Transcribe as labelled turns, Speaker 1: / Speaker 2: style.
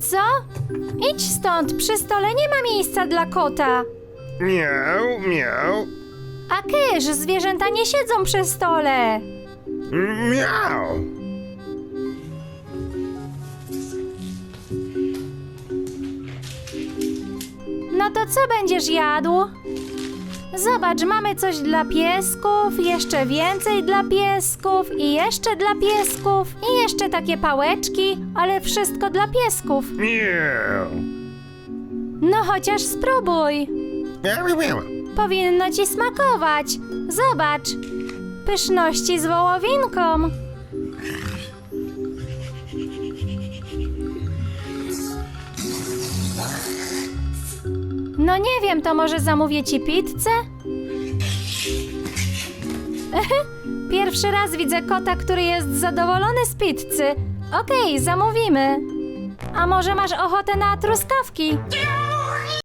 Speaker 1: Co? Idź stąd, przy stole nie ma miejsca dla kota.
Speaker 2: Miau, miau,
Speaker 1: A kysz, zwierzęta nie siedzą przy stole.
Speaker 2: miau.
Speaker 1: No to co będziesz jadł? Zobacz, mamy coś dla piesków, jeszcze więcej dla piesków i jeszcze dla piesków i jeszcze takie pałeczki, ale wszystko dla piesków.
Speaker 2: Miau.
Speaker 1: No chociaż spróbuj.
Speaker 2: Miau, miau.
Speaker 1: Powinno ci smakować. Zobacz. Pyszności z wołowinką. No nie wiem, to może zamówię ci pizzę? Pierwszy raz widzę kota, który jest zadowolony z pizzy. Okej, zamówimy. A może masz ochotę na truskawki?